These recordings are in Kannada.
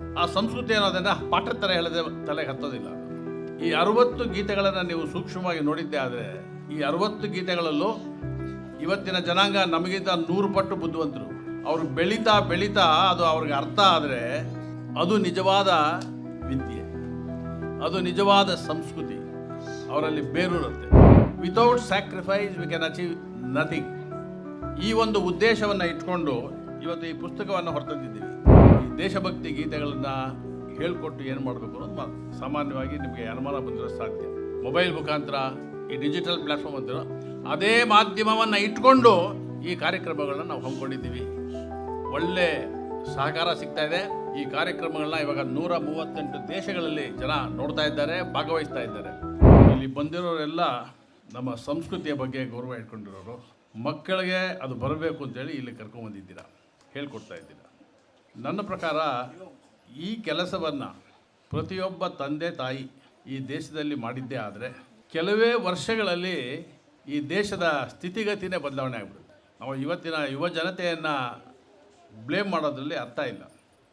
ಆ ಸಂಸ್ಕೃತಿ ಅನ್ನೋದನ್ನ ಪಾಠ ಥರ ಹೇಳದೆ ತಲೆಗೆ ಹತ್ತೋದಿಲ್ಲ. ಈ ಅರವತ್ತು ಗೀತೆಗಳನ್ನು ನೀವು ಸೂಕ್ಷ್ಮವಾಗಿ ನೋಡಿದ್ದೆ ಆದರೆ, ಈ ಅರವತ್ತು ಗೀತೆಗಳಲ್ಲೂ ಇವತ್ತಿನ ಜನಾಂಗ ನಮಗಿಂತ ನೂರು ಪಟ್ಟು ಬುದ್ಧಿವಂತರು. ಅವರು ಬೆಳೀತಾ ಬೆಳೀತಾ ಅದು ಅವ್ರಿಗೆ ಅರ್ಥ ಆದರೆ ಅದು ನಿಜವಾದ ವಿದ್ಯೆ. ಅದು ನಿಜವಾದ ಸಂಸ್ಕೃತಿ. ಅವರಲ್ಲಿ ಬೇರೂರುತ್ತೆ without sacrifice we can achieve nothing ಈ ಒಂದು ಉದ್ದೇಶವನ್ನು ಇಟ್ಕೊಂಡು ಇವತ್ತು ಈ ಪುಸ್ತಕವನ್ನು ಹೊರತಂದಿದ್ದೀವಿ ದೇಶಭಕ್ತಿ ಗೀತೆಗಳನ್ನು ಹೇಳ್ಕೊಟ್ಟು ಏನು ಮಾಡಬೇಕು ಅನ್ನೋದು ಸಾಮಾನ್ಯವಾಗಿ ನಿಮಗೆ ಅನುಮಾನ ಬಂದಿರೋ ಸಾಧ್ಯ. ಮೊಬೈಲ್ ಮುಖಾಂತರ ಈ ಡಿಜಿಟಲ್ ಪ್ಲಾಟ್ಫಾರ್ಮ್ ಅಂತಿರೋ, ಅದೇ ಮಾಧ್ಯಮವನ್ನು ಇಟ್ಕೊಂಡು ಈ ಕಾರ್ಯಕ್ರಮಗಳನ್ನ ನಾವು ಹಮ್ಮಿಕೊಂಡಿದ್ದೀವಿ. ಒಳ್ಳೆ ಸಹಕಾರ ಸಿಗ್ತಾ ಇದೆ. ಈ ಕಾರ್ಯಕ್ರಮಗಳನ್ನ ಇವಾಗ ನೂರ ಮೂವತ್ತೆಂಟು ದೇಶಗಳಲ್ಲಿ ಜನ ನೋಡ್ತಾ ಇದ್ದಾರೆ, ಭಾಗವಹಿಸ್ತಾ ಇದ್ದಾರೆ. ಇಲ್ಲಿ ಬಂದಿರೋರೆಲ್ಲ ನಮ್ಮ ಸಂಸ್ಕೃತಿಯ ಬಗ್ಗೆ ಗೌರವ ಇಟ್ಕೊಂಡಿರೋರು. ಮಕ್ಕಳಿಗೆ ಅದು ಬರಬೇಕು ಅಂತೇಳಿ ಇಲ್ಲಿ ಕರ್ಕೊಂಬಂದಿದ್ದೀರಾ. ಹೇಳ್ಕೊಡ್ತಾ ಇದ್ದೀರಾ. ನನ್ನ ಪ್ರಕಾರ ಈ ಕೆಲಸವನ್ನು ಪ್ರತಿಯೊಬ್ಬ ತಂದೆ ತಾಯಿ ಈ ದೇಶದಲ್ಲಿ ಮಾಡಿದ್ದೇ ಆದರೆ ಕೆಲವೇ ವರ್ಷಗಳಲ್ಲಿ ಈ ದೇಶದ ಸ್ಥಿತಿಗತಿನೇ ಬದಲಾವಣೆ ಆಗ್ಬಿಡುತ್ತೆ. ನಾವು ಇವತ್ತಿನ ಯುವ ಜನತೆಯನ್ನು ಬ್ಲೇಮ್ ಮಾಡೋದ್ರಲ್ಲಿ ಅರ್ಥ ಇಲ್ಲ.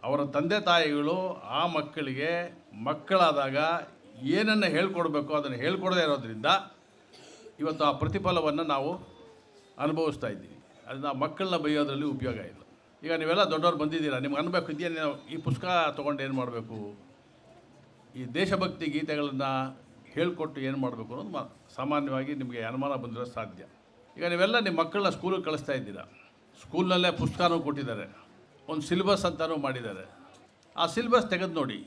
ಅವರ ತಂದೆ ತಾಯಿಗಳು ಆ ಮಕ್ಕಳಿಗೆ ಮಕ್ಕಳಾದಾಗ ಏನನ್ನು ಹೇಳ್ಕೊಡ್ಬೇಕು ಅದನ್ನು ಹೇಳ್ಕೊಡದೇ ಇರೋದ್ರಿಂದ ಇವತ್ತು ಆ ಪ್ರತಿಫಲವನ್ನು ನಾವು ಅನುಭವಿಸ್ತಾ ಇದ್ದೀವಿ. ಅದನ್ನ ಮಕ್ಕಳನ್ನ ಬೈಯೋದ್ರಲ್ಲಿ ಉಪಯೋಗ ಇಲ್ಲ. ಈಗ ನೀವೆಲ್ಲ ದೊಡ್ಡವ್ರು ಬಂದಿದ್ದೀರಾ, ನಿಮ್ಗೆ ಅನ್ಬೇಕು ಇದೆಯೇ ಈ ಪುಸ್ತಕ ತೊಗೊಂಡು ಏನು ಮಾಡಬೇಕು? ಈ ದೇಶಭಕ್ತಿ ಗೀತೆಗಳನ್ನು ಹೇಳಿಕೊಟ್ಟು ಏನು ಮಾಡಬೇಕು ಅನ್ನೋದು ಮಾ ಸಾಮಾನ್ಯವಾಗಿ ನಿಮಗೆ ಅನುಮಾನ ಬಂದಿರೋ ಸಾಧ್ಯ. ಈಗ ನೀವೆಲ್ಲ ನಿಮ್ಮ ಮಕ್ಕಳನ್ನ ಸ್ಕೂಲಿಗೆ ಕಳಿಸ್ತಾ ಇದ್ದೀರಾ. ಸ್ಕೂಲ್ನಲ್ಲೇ ಪುಸ್ತಕನೂ ಕೊಟ್ಟಿದ್ದಾರೆ. ಒಂದು ಸಿಲೆಬಸ್ ಅಂತಲೂ ಮಾಡಿದ್ದಾರೆ. ಆ ಸಿಲೆಬಸ್ ತೆಗೆದು ನೋಡಿ.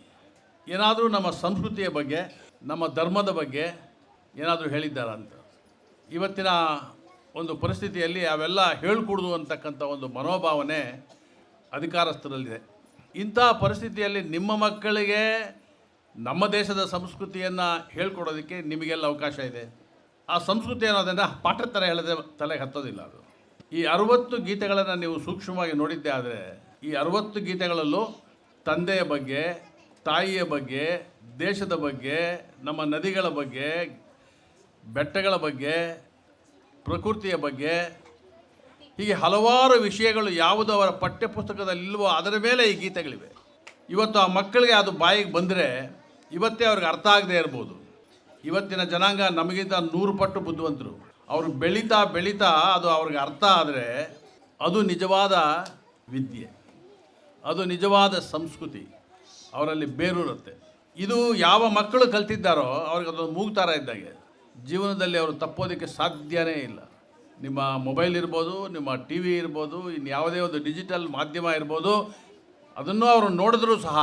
ಏನಾದರೂ ನಮ್ಮ ಸಂಸ್ಕೃತಿಯ ಬಗ್ಗೆ, ನಮ್ಮ ಧರ್ಮದ ಬಗ್ಗೆ ಏನಾದರೂ ಹೇಳಿದ್ದಾರಾ ಅಂತ. ಇವತ್ತಿನ ಒಂದು ಪರಿಸ್ಥಿತಿಯಲ್ಲಿ ಅವೆಲ್ಲ ಹೇಳ್ಕೊಡುದು ಅಂತಕ್ಕಂಥ ಒಂದು ಮನೋಭಾವನೆ ಅಧಿಕಾರಸ್ಥರಲ್ಲಿದೆ. ಇಂಥ ಪರಿಸ್ಥಿತಿಯಲ್ಲಿ ನಿಮ್ಮ ಮಕ್ಕಳಿಗೆ ನಮ್ಮ ದೇಶದ ಸಂಸ್ಕೃತಿಯನ್ನು ಹೇಳ್ಕೊಡೋದಕ್ಕೆ ನಿಮಗೆಲ್ಲ ಅವಕಾಶ ಇದೆ. ಆ ಸಂಸ್ಕೃತಿ ಅನ್ನೋದನ್ನು ಪಾಠ ಥರ ಹೇಳದೆ ತಲೆಗೆ ಹತ್ತೋದಿಲ್ಲ ಅದು. ಈ ಅರವತ್ತು ಗೀತೆಗಳನ್ನು ನೀವು ಸೂಕ್ಷ್ಮವಾಗಿ ನೋಡಿದ್ದೆ ಆದರೆ, ಈ ಅರವತ್ತು ಗೀತೆಗಳಲ್ಲೂ ತಂದೆಯ ಬಗ್ಗೆ, ತಾಯಿಯ ಬಗ್ಗೆ, ದೇಶದ ಬಗ್ಗೆ, ನಮ್ಮ ನದಿಗಳ ಬಗ್ಗೆ, ಬೆಟ್ಟಗಳ ಬಗ್ಗೆ ಪ್ರಕೃತಿಯ ಬಗ್ಗೆ ಹೀಗೆ ಹಲವಾರು ವಿಷಯಗಳು ಯಾವುದು ಅವರ ಪಠ್ಯಪುಸ್ತಕದಲ್ಲಿಲ್ವೋ ಅದರ ಮೇಲೆ ಈ ಗೀತೆಗಳಿವೆ. ಇವತ್ತು ಆ ಮಕ್ಕಳಿಗೆ ಅದು ಬಾಯಿಗೆ ಬಂದರೆ ಇವತ್ತೇ ಅವ್ರಿಗೆ ಅರ್ಥ ಆಗದೆ ಇರ್ಬೋದು. ಇವತ್ತಿನ ಜನಾಂಗ ನಮಗಿಂತ ನೂರು ಪಟ್ಟು ಬುದ್ಧಿವಂತರು. ಅವರು ಬೆಳೀತಾ ಬೆಳೀತಾ ಅದು ಅವ್ರಿಗೆ ಅರ್ಥ ಆದರೆ ಅದು ನಿಜವಾದ ವಿದ್ಯೆ. ಅದು ನಿಜವಾದ ಸಂಸ್ಕೃತಿ. ಅವರಲ್ಲಿ ಬೇರೂರುತ್ತೆ. ಇದು ಯಾವ ಮಕ್ಕಳು ಕಲ್ತಿದ್ದಾರೋ ಅವ್ರಿಗೆ ಅದೊಂದು ಮೂಗ್ತಾರ ಇದ್ದಾಗೆ. ಜೀವನದಲ್ಲಿ ಅವರು ತಪ್ಪೋದಕ್ಕೆ ಸಾಧ್ಯವೇ ಇಲ್ಲ. ನಿಮ್ಮ ಮೊಬೈಲ್ ಇರ್ಬೋದು, ನಿಮ್ಮ ಟಿ ವಿ ಇರ್ಬೋದು ಇನ್ನು ಯಾವುದೇ ಒಂದು ಡಿಜಿಟಲ್ ಮಾಧ್ಯಮ ಇರ್ಬೋದು, ಅದನ್ನು ಅವರು ನೋಡಿದ್ರೂ ಸಹ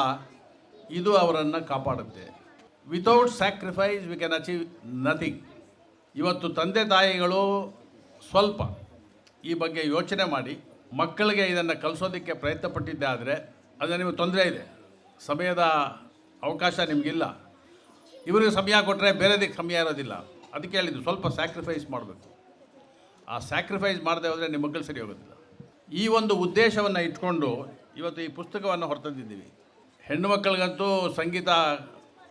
ಇದು ಅವರನ್ನು ಕಾಪಾಡುತ್ತೆ. Without sacrifice we can achieve nothing ಇವತ್ತು ತಂದೆ ತಾಯಿಗಳು ಸ್ವಲ್ಪ ಈ ಬಗ್ಗೆ ಯೋಚನೆ ಮಾಡಿ, ಮಕ್ಕಳಿಗೆ ಇದನ್ನು ಕಲಿಸೋದಕ್ಕೆ ಪ್ರಯತ್ನ ಪಟ್ಟಿದ್ದೆ ಆದರೆ ಅದು ನಿಮಗೆ ತೊಂದರೆ ಇದೆ. ಸಮಯದ ಅವಕಾಶ ನಿಮಗಿಲ್ಲ. ಇವರಿಗೆ ಸಮಯ ಕೊಟ್ಟರೆ ಬೇರೆದಕ್ಕೆ ಸಮಯ ಇರೋದಿಲ್ಲ. ಅದಕ್ಕೆ ಹೇಳಿದ್ದು ಸ್ವಲ್ಪ ಸ್ಯಾಕ್ರಿಫೈಸ್ ಮಾಡಬೇಕು. ಆ ಸ್ಯಾಕ್ರಿಫೈಸ್ ಮಾಡದೆ ಹೋದರೆ ನಿಮ್ಮ ಮಕ್ಕಳು ಸರಿ ಹೋಗೋದಿಲ್ಲ. ಈ ಒಂದು ಉದ್ದೇಶವನ್ನು ಇಟ್ಕೊಂಡು ಇವತ್ತು ಈ ಪುಸ್ತಕವನ್ನು ಹೊರತಂದಿದ್ದೀವಿ. ಹೆಣ್ಣು ಮಕ್ಕಳಿಗಂತೂ ಸಂಗೀತ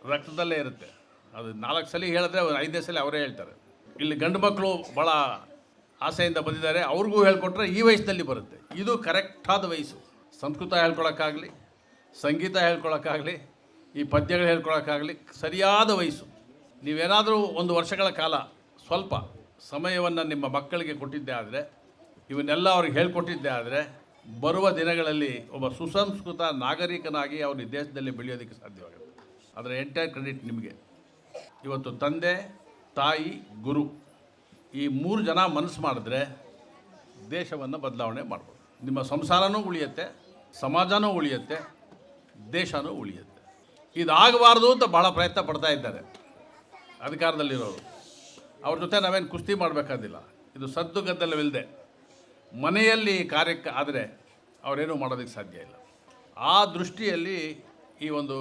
ರಕ್ತದಲ್ಲೇ ಇರುತ್ತೆ. ಅದು ನಾಲ್ಕು ಸಲ ಹೇಳಿದ್ರೆ ಐದನೇ ಸಲ ಅವರೇ ಹೇಳ್ತಾರೆ. ಇಲ್ಲಿ ಗಂಡು ಮಕ್ಕಳು ಭಾಳ ಆಸೆಯಿಂದ ಬಂದಿದ್ದಾರೆ. ಅವ್ರಿಗೂ ಹೇಳ್ಕೊಟ್ರೆ ಈ ವಯಸ್ಸಿನಲ್ಲಿ ಬರುತ್ತೆ. ಇದು ಕರೆಕ್ಟಾದ ವಯಸ್ಸು. ಸಂಸ್ಕೃತ ಹೇಳ್ಕೊಳಕ್ಕಾಗಲಿ, ಸಂಗೀತ ಹೇಳ್ಕೊಳಕ್ಕಾಗಲಿ, ಈ ಪದ್ಯಗಳು ಹೇಳ್ಕೊಳಕ್ಕಾಗಲಿ, ಸರಿಯಾದ ವಯಸ್ಸು. ನೀವೇನಾದರೂ ಒಂದು ವರ್ಷಗಳ ಕಾಲ ಸ್ವಲ್ಪ ಸಮಯವನ್ನು ನಿಮ್ಮ ಮಕ್ಕಳಿಗೆ ಕೊಟ್ಟಿದ್ದೆ ಆದರೆ, ಇವನ್ನೆಲ್ಲ ಅವ್ರಿಗೆ ಹೇಳ್ಕೊಟ್ಟಿದ್ದೆ ಆದರೆ, ಬರುವ ದಿನಗಳಲ್ಲಿ ಒಬ್ಬ ಸುಸಂಸ್ಕೃತ ನಾಗರಿಕನಾಗಿ ಅವನು ದೇಶದಲ್ಲಿ ಬೆಳೆಯೋದಕ್ಕೆ ಸಾಧ್ಯವಾಗುತ್ತೆ. ಅದರ ಎಂಟೈರ್ ಕ್ರೆಡಿಟ್ ನಿಮಗೆ. ಇವತ್ತು ತಂದೆ, ತಾಯಿ, ಗುರು, ಈ ಮೂರು ಜನ ಮನಸ್ಸು ಮಾಡಿದ್ರೆ ದೇಶವನ್ನು ಬದಲಾವಣೆ ಮಾಡ್ಬೋದು. ನಿಮ್ಮ ಸಂಸಾರನೂ ಉಳಿಯುತ್ತೆ, ಸಮಾಜನೂ ಉಳಿಯುತ್ತೆ, ದೇಶನೂ ಉಳಿಯುತ್ತೆ. ಇದಾಗಬಾರ್ದು ಅಂತ ಭಾಳ ಪ್ರಯತ್ನ ಪಡ್ತಾ ಇದ್ದಾರೆ. ಅಧಿಕಾರದಲ್ಲಿರೋರು. ಅವ್ರ ಜೊತೆ ನಾವೇನು ಕುಸ್ತಿ ಮಾಡಬೇಕಾದಿಲ್ಲ. ಇದು ಸದ್ದು ಗದ್ದಲವಿಲ್ಲದೆ ಮನೆಯಲ್ಲಿ ಕಾರ್ಯಕ್ಕೆ, ಆದರೆ ಅವರೇನೂ ಮಾಡೋದಕ್ಕೆ ಸಾಧ್ಯ ಇಲ್ಲ. ಆ ದೃಷ್ಟಿಯಲ್ಲಿ ಈ ಒಂದು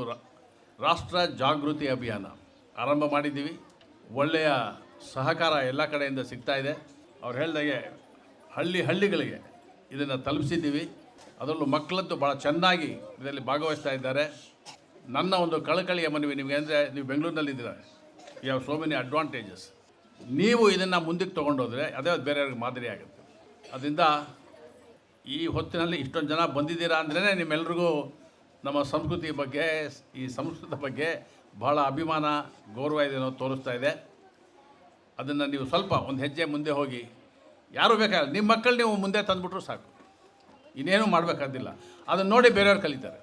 ರಾಷ್ಟ್ರ ಜಾಗೃತಿ ಅಭಿಯಾನ ಆರಂಭ ಮಾಡಿದ್ದೀವಿ. ಒಳ್ಳೆಯ ಸಹಕಾರ ಎಲ್ಲ ಕಡೆಯಿಂದ ಸಿಗ್ತಾ ಇದೆ. ಅವ್ರು ಹೇಳಿದಾಗೆ ಹಳ್ಳಿ ಹಳ್ಳಿಗಳಿಗೆ ಇದನ್ನು ತಲುಪಿಸಿದ್ದೀವಿ. ಅದರಲ್ಲೂ ಮಕ್ಕಳದ್ದು ಭಾಳ ಚೆನ್ನಾಗಿ ಇದರಲ್ಲಿ ಭಾಗವಹಿಸ್ತಾ ಇದ್ದಾರೆ. ನನ್ನ ಒಂದು ಕಳಕಳಿಯ ಮನವಿ ನಿಮಗೆ ಅಂದರೆ, ನೀವು ಬೆಂಗಳೂರಿನಲ್ಲಿದ್ದೀರ? You have so many advantages ನೀವು ಇದನ್ನು ಮುಂದಕ್ಕೆ ತೊಗೊಂಡೋದ್ರೆ ಅದೇ ಬೇರೆಯವ್ರಿಗೆ ಮಾದರಿ ಆಗುತ್ತೆ. ಅದರಿಂದ ಈ ಹೊತ್ತಿನಲ್ಲಿ ಇಷ್ಟೊಂದು ಜನ ಬಂದಿದ್ದೀರಾ ಅಂದ್ರೇ ನಿಮ್ಮೆಲ್ರಿಗೂ ನಮ್ಮ ಸಂಸ್ಕೃತಿ ಬಗ್ಗೆ, ಈ ಸಂಸ್ಕೃತ ಬಗ್ಗೆ ಬಹಳ ಅಭಿಮಾನ, ಗೌರವ ಇದೆ ಅನ್ನೋದು ತೋರಿಸ್ತಾ ಇದೆ. ಅದನ್ನು ನೀವು ಸ್ವಲ್ಪ ಒಂದು ಹೆಜ್ಜೆ ಮುಂದೆ ಹೋಗಿ, ಯಾರು ಬೇಕಾದ್ರೆ ನಿಮ್ಮ ಮಕ್ಕಳು ನೀವು ಮುಂದೆ ತಂದುಬಿಟ್ರು ಸಾಕು. ಇನ್ನೇನು ಮಾಡಬೇಕಾದಿಲ್ಲ. ಅದನ್ನು ನೋಡಿ ಬೇರೆಯವ್ರು ಕಲಿತಾರೆ.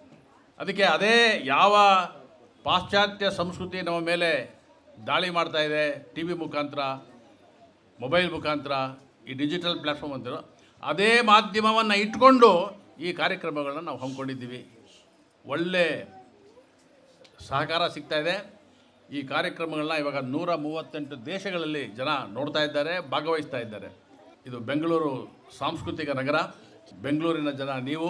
ಅದಕ್ಕೆ ಅದೇ ಯಾವ ಪಾಶ್ಚಾತ್ಯ ಸಂಸ್ಕೃತಿ ನಮ್ಮ ಮೇಲೆ ದಾಳಿ ಮಾಡ್ತಾ ಇದೆ ಟಿ ವಿ ಮುಖಾಂತರ, ಮೊಬೈಲ್ ಮುಖಾಂತರ, ಈ ಡಿಜಿಟಲ್ ಪ್ಲ್ಯಾಟ್ಫಾರ್ಮ್ ಅಂತಿರೋ ಅದೇ ಮಾಧ್ಯಮವನ್ನು ಇಟ್ಕೊಂಡು ಈ ಕಾರ್ಯಕ್ರಮಗಳನ್ನು ನಾವು ಹಮ್ಮಿಕೊಂಡಿದ್ದೀವಿ. ಒಳ್ಳೆ ಸಹಕಾರ ಸಿಗ್ತಾ ಇದೆ. ಈ ಕಾರ್ಯಕ್ರಮಗಳನ್ನ ಇವಾಗ ನೂರ ಮೂವತ್ತೆಂಟು ದೇಶಗಳಲ್ಲಿ ಜನ ನೋಡ್ತಾ ಇದ್ದಾರೆ, ಭಾಗವಹಿಸ್ತಾ ಇದ್ದಾರೆ. ಇದು ಬೆಂಗಳೂರು ಸಾಂಸ್ಕೃತಿಕ ನಗರ, ಬೆಂಗಳೂರಿನ ಜನ ನೀವು.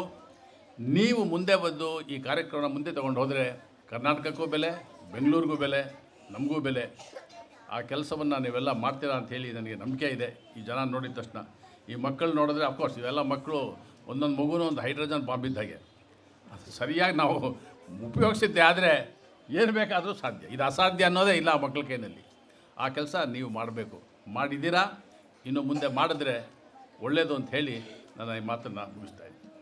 ನೀವು ಮುಂದೆ ಬಂದು ಈ ಕಾರ್ಯಕ್ರಮ ಮುಂದೆ ತಗೊಂಡು ಹೋದರೆ ಕರ್ನಾಟಕಕ್ಕೂ ಬೆಲೆ, ಬೆಂಗಳೂರಿಗೂ ಬೆಲೆ ನಮಗೂ ಬೆಲೆ. ಆ ಕೆಲಸವನ್ನು ನೀವೆಲ್ಲ ಮಾಡ್ತೀರಾ ಅಂತ ಹೇಳಿ ನನಗೆ ನಂಬಿಕೆ ಇದೆ. ಈ ಜನ ನೋಡಿದ ತಕ್ಷಣ. ಈ ಮಕ್ಕಳು ನೋಡಿದ್ರೆ ಅಫ್ಕೋರ್ಸ್ ಇವೆಲ್ಲ ಮಕ್ಕಳು ಒಂದೊಂದು ಮಗುನೂ ಒಂದು ಹೈಡ್ರೋಜನ್ ಬಾಂಬ್ ಇದ್ದಾಗೆ ಅದು ಸರಿಯಾಗಿ ನಾವು ಉಪಯೋಗಿಸಿದ್ದೆ ಆದರೆ ಏನು ಬೇಕಾದರೂ ಸಾಧ್ಯ. ಇದು ಅಸಾಧ್ಯ ಅನ್ನೋದೇ ಇಲ್ಲ ಆ ಮಕ್ಕಳ ಕೈನಲ್ಲಿ ಆ ಕೆಲಸ ನೀವು ಮಾಡಬೇಕು. ಮಾಡಿದ್ದೀರಾ? ಇನ್ನು ಮುಂದೆ ಮಾಡಿದ್ರೆ ಒಳ್ಳೆಯದು ಅಂತ ಹೇಳಿ ನಾನು ಈ ಮಾತನ್ನು ಮುಗಿಸ್ತಾ ಇದ್ದೀನಿ.